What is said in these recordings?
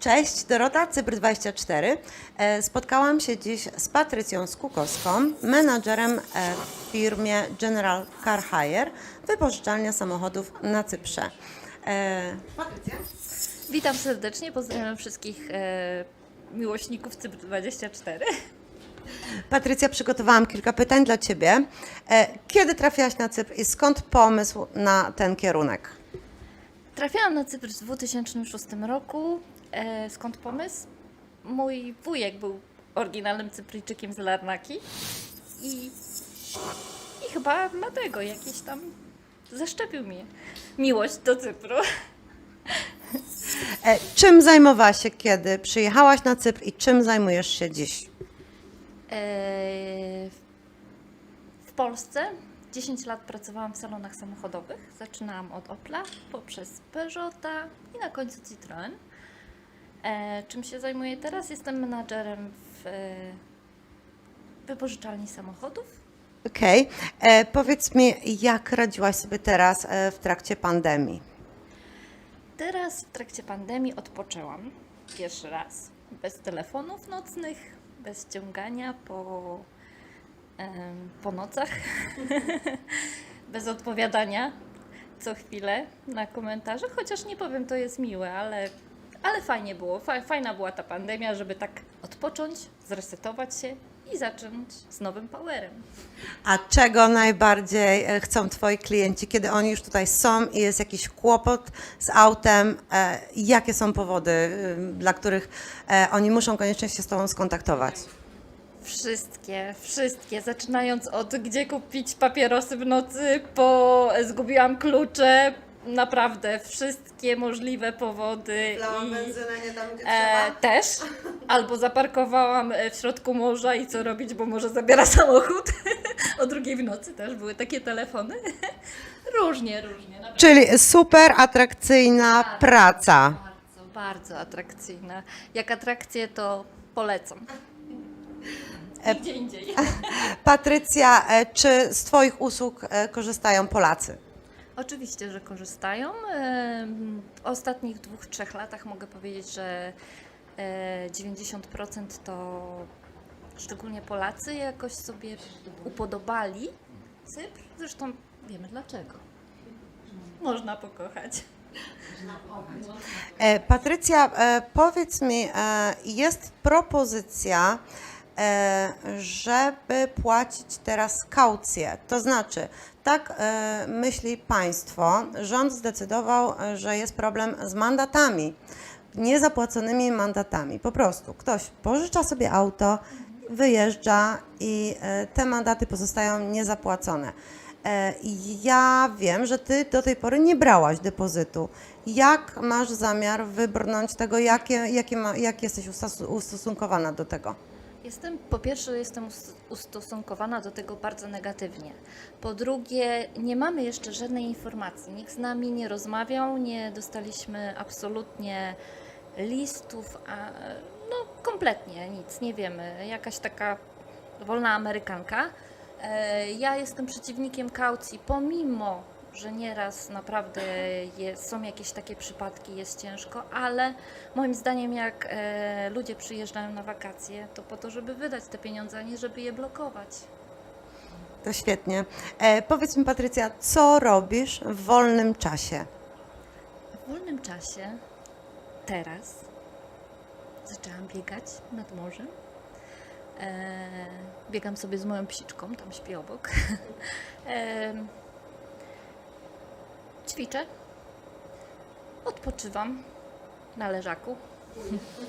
Cześć, Dorota, Cyber24. E, Spotkałam się dziś z Patrycją Skukowską, menadżerem e, w firmie General Car Hire, wypożyczalnia samochodów na Cyprze. E, Patrycja? Witam serdecznie, pozdrawiam wszystkich miłośników Cyber24. Patrycja, przygotowałam kilka pytań dla Ciebie. Kiedy trafiłaś na Cypr i skąd pomysł na ten kierunek? Trafiałam na Cypr w 2006 roku. E, skąd pomysł? Mój wujek był oryginalnym Cypryjczykiem z Larnaki i, i chyba dlatego jakiś tam zaszczepił mnie miłość do Cypru. E, Czym zajmowałaś się, kiedy przyjechałaś na Cypr i czym zajmujesz się dziś? E, W Polsce 10 lat pracowałam w salonach samochodowych. Zaczynałam od Opla, poprzez Peugeota i na końcu Citroën. E, Czym się zajmuję teraz? Jestem menadżerem w e, wypożyczalni samochodów. Okej. E, Powiedz mi, jak radziłaś sobie teraz e, w trakcie pandemii? Teraz w trakcie pandemii odpoczęłam pierwszy raz. Bez telefonów nocnych, bez ciągania po, em, po nocach, bez odpowiadania co chwilę na komentarze, chociaż nie powiem, to jest miłe, ale, ale fajnie było. Fa- Fajna była ta pandemia, żeby tak odpocząć, zresetować się i zacząć z nowym powerem. A czego najbardziej e, chcą Twoi klienci, kiedy oni już tutaj są i jest jakiś kłopot z autem? E, Jakie są powody, y, dla których e, oni muszą koniecznie się z Tobą skontaktować? Wszystkie, wszystkie, zaczynając od gdzie kupić papierosy w nocy, po zgubiłam klucze, naprawdę wszystkie możliwe powody. i, nie tam, gdzie e, też, albo zaparkowałam e, w środku morza i co robić, bo może zabiera samochód. o drugiej w nocy też były takie telefony. różnie, różnie. Naprawdę. Czyli super atrakcyjna praca. Bardzo, bardzo atrakcyjne. Jak atrakcje to polecam. Gdzie indziej. Patrycja, e, czy z Twoich usług e, korzystają Polacy? Oczywiście, że korzystają. Em, W ostatnich dwóch, trzech latach mogę powiedzieć, że e, 90% to szczególnie Polacy jakoś sobie upodobali Cypr. Zresztą wiemy dlaczego. Można pokochać. E, Patrycja, e, powiedz mi, e, jest propozycja, e, żeby płacić teraz kaucję. To znaczy, tak e, myśli państwo, rząd zdecydował, e, że jest problem z mandatami, niezapłaconymi mandatami. Po prostu ktoś pożycza sobie auto, wyjeżdża i e, te mandaty pozostają niezapłacone. E, Ja wiem, że ty do tej pory nie brałaś depozytu. Jak masz zamiar wybrnąć tego, jakie, jakie ma, jak jesteś ustos- ustosunkowana do tego? Jestem, po pierwsze, jestem us- ustosunkowana do tego bardzo negatywnie. Po drugie, nie mamy jeszcze żadnej informacji. Nikt z nami nie rozmawiał, nie dostaliśmy absolutnie listów, a no kompletnie nic, nie wiemy. Jakaś taka wolna Amerykanka. E, Ja jestem przeciwnikiem kaucji, pomimo że nieraz naprawdę jest, są jakieś takie przypadki, jest ciężko, ale moim zdaniem jak e, ludzie przyjeżdżają na wakacje, to po to, żeby wydać te pieniądze, a nie żeby je blokować. To świetnie. E, powiedz mi, Patrycja, co robisz w wolnym czasie? W wolnym czasie, teraz, zaczęłam biegać nad morzem. E, biegam sobie z moją psiczką, tam śpi obok. e, ćwiczę, odpoczywam na leżaku.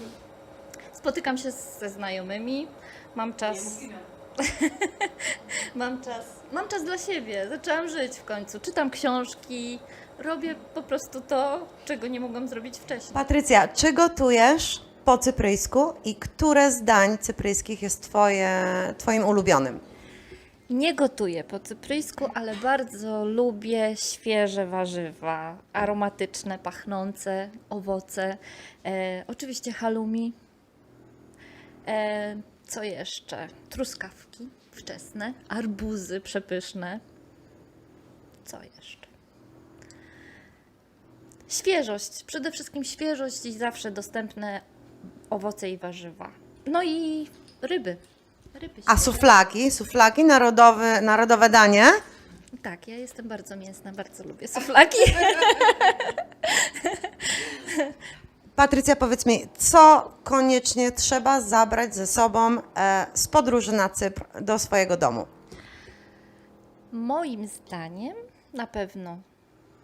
Spotykam się ze znajomymi, mam czas. mam czas. Mam czas dla siebie. Zaczęłam żyć w końcu. Czytam książki, robię po prostu to, czego nie mogłam zrobić wcześniej. Patrycja, czy gotujesz po cypryjsku i które z dań cypryjskich jest twoje, twoim ulubionym? Nie gotuję po cypryjsku, ale bardzo lubię świeże warzywa, aromatyczne, pachnące, owoce. E, oczywiście halloumi. E, co jeszcze? Truskawki wczesne, arbuzy przepyszne. Co jeszcze? Świeżość, przede wszystkim świeżość i zawsze dostępne owoce i warzywa. No i ryby. Ryby A suflaki, suflaki, narodowy, narodowe danie. Tak, ja jestem bardzo mięsna, bardzo lubię suflaki. Patrycja, powiedz mi, co koniecznie trzeba zabrać ze sobą e, z podróży na Cypr do swojego domu? Moim zdaniem na pewno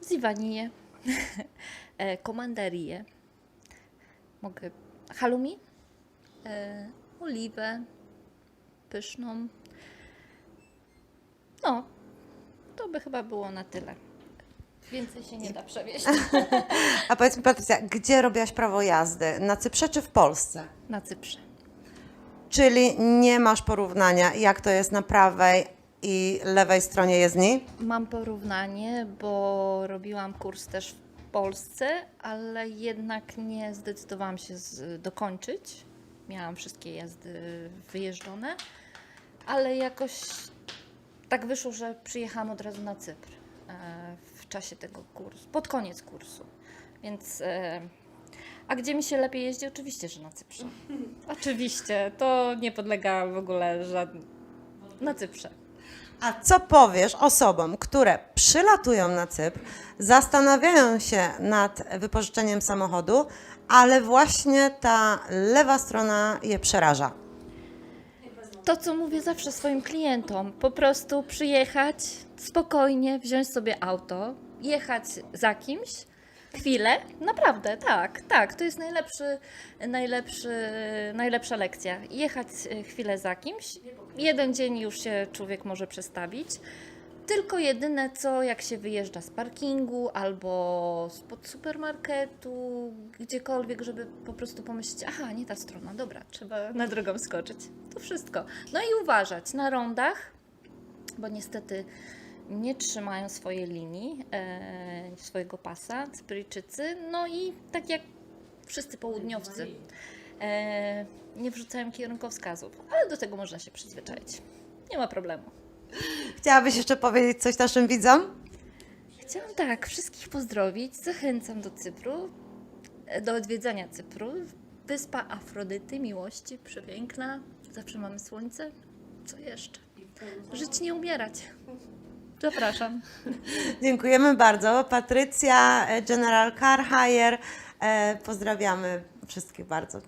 ziwaniję, e, komanderię, mogę halloumi, e, oliwę pyszną. No, to by chyba było na tyle. Więcej się nie da przewieźć. A powiedz mi, Patrycja, gdzie robiłaś prawo jazdy? Na Cyprze czy w Polsce? Na Cyprze. Czyli nie masz porównania, jak to jest na prawej i lewej stronie jezdni? Mam porównanie, bo robiłam kurs też w Polsce, ale jednak nie zdecydowałam się z, dokończyć. Miałam wszystkie jazdy wyjeżdżone, ale jakoś tak wyszło, że przyjechałam od razu na Cypr e, w czasie tego kursu, pod koniec kursu. Więc. E, a gdzie mi się lepiej jeździ? Oczywiście, że na Cyprze. Oczywiście, to nie podlega w ogóle żadnym. Na Cyprze. A co powiesz osobom, które przylatują na Cypr, zastanawiają się nad wypożyczeniem samochodu, ale właśnie ta lewa strona je przeraża? To, co mówię zawsze swoim klientom, po prostu przyjechać spokojnie, wziąć sobie auto, jechać za kimś, chwilę, naprawdę, tak, tak, to jest najlepszy, najlepszy, najlepsza lekcja. Jechać e, chwilę za kimś, jeden dzień już się człowiek może przestawić, tylko jedyne co, jak się wyjeżdża z parkingu albo spod supermarketu, gdziekolwiek, żeby po prostu pomyśleć, aha, nie ta strona, dobra, trzeba na drogą skoczyć. To wszystko. No i uważać na rondach, bo niestety nie trzymają swojej linii, e, swojego pasa, Cypryjczycy, no i tak jak wszyscy południowcy, e, nie wrzucają kierunkowskazów, ale do tego można się przyzwyczaić. Nie ma problemu. Chciałabyś jeszcze powiedzieć coś naszym widzom? Chciałam tak, wszystkich pozdrowić. Zachęcam do Cypru, e, do odwiedzania Cypru. Wyspa Afrodyty, miłości, przepiękna. Zawsze mamy słońce. Co jeszcze? Żyć nie umierać. Zapraszam. Dziękujemy bardzo. Patrycja, e, General Car Hire. E, Pozdrawiamy wszystkich bardzo.